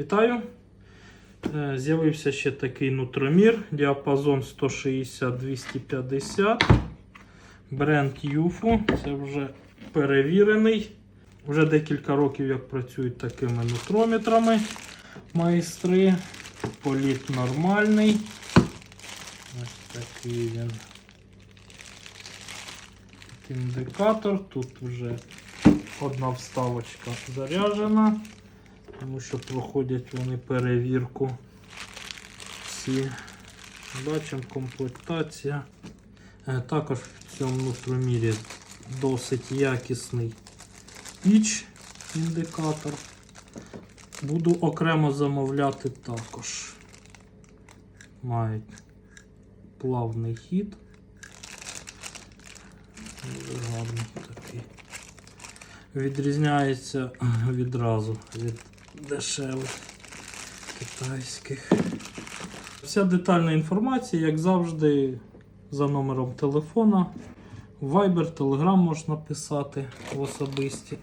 Вітаю! Е, З'явився ще такий нутромір, діапазон 160-250. Бренд Юфу. Це вже перевірений. Вже декілька років як працюють такими нутрометрами майстри. Політ нормальний. Ось такий він. Індикатор. Тут вже одна вставочка заряджена, тому що проходять вони перевірку. Всі. Бачимо комплектація. Е, Також в цьому нутромірі досить якісний піч індикатор. Буду окремо замовляти також. Мають плавний хід. Гарний такий. Відрізняється відразу від дешевих китайських. Вся детальна інформація, як завжди, за номером телефона. Viber, Telegram можна писати в особисті.